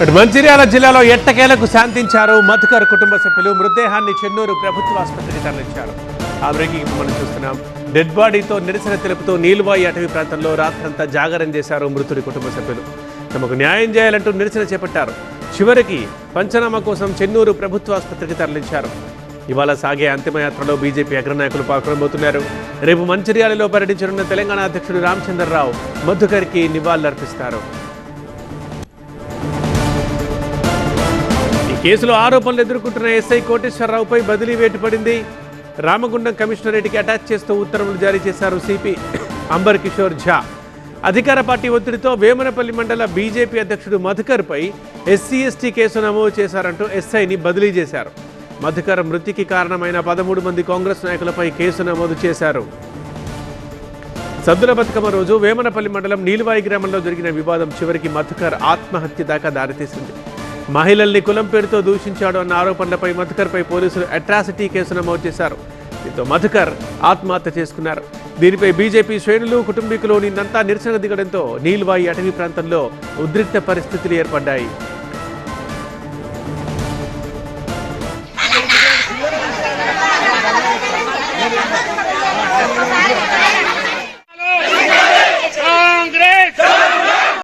అటు మంచిర్యాల జిల్లాలో ఎట్టకేలకు శాంతించారు మధుకర్ కుటుంబ సభ్యులు. మృతదేహాన్ని చెన్నూరు ప్రభుత్వ ఆసుపత్రికి తరలించారు. ఆ బ్రేకింగ్ మనం చూస్తున్నాం. డెడ్ బాడీతో నిరసన తెలుపుతూ నీలువాయి అటవీ ప్రాంతంలో రాత్రంతా జాగరణ చేశారు మృతుడి కుటుంబ సభ్యులు. తమకు న్యాయం చేయాలంటూ నిరసన చేపట్టారు. చివరికి పంచనామా కోసం చెన్నూరు ప్రభుత్వ ఆసుపత్రికి తరలించారు. ఇవాళ సాగే అంతిమయాత్రలో బీజేపీ అగ్రనాయకులు పాల్గొనబోతున్నారు రేపు మంచిర్యాలలో పర్యటించనున్న తెలంగాణ అధ్యక్షుడు రామచంద్రరావు మధుకర్కి నివాళులర్పిస్తారు. కేసులో ఆరోపణలు ఎదుర్కొంటున్న ఎస్ఐ కోటేశ్వరరావుపై బదిలీ వేటు పడింది. రామగుండం కమిషనరేట్కి అటాచ్ చేస్తూ ఉత్తర్వులు జారీ చేశారు సిపి అంబర్ కిషోర్ ఝా. అధికార పార్టీ ఒత్తిడితో వేమనపల్లి మండల బీజేపీ అధ్యక్షుడు మధుకర్పై ఎస్సీ ఎస్టీ కేసు నమోదు చేశారంటూ ఎస్ఐని బదిలీ చేశారు. మధుకర్ మృతికి కారణమైన పదమూడు మంది కాంగ్రెస్ నాయకులపై కేసు నమోదు చేశారు. సద్దుల బతుకమ్మ రోజు వేమనపల్లి మండలం నీలువాయి గ్రామంలో జరిగిన వివాదం చివరికి మధుకర్ ఆత్మహత్య దాకా దారితీసింది. మహిళల్ని కులం పేరుతో దూషించాడు అన్న ఆరోపణలపై మధుకర్పై పోలీసులు అట్రాసిటీ కేసు నమోదు చేశారు. దీంతో మధుకర్ ఆత్మహత్య చేసుకున్నారు. దీనిపై బీజేపీ శ్రేణులు కుటుంబీకులు నిన్నంతా నిరసన దిగడంతో నీల్వాయి అటవీ ప్రాంతంలో ఉద్రిక్త పరిస్థితులు ఏర్పడ్డాయి.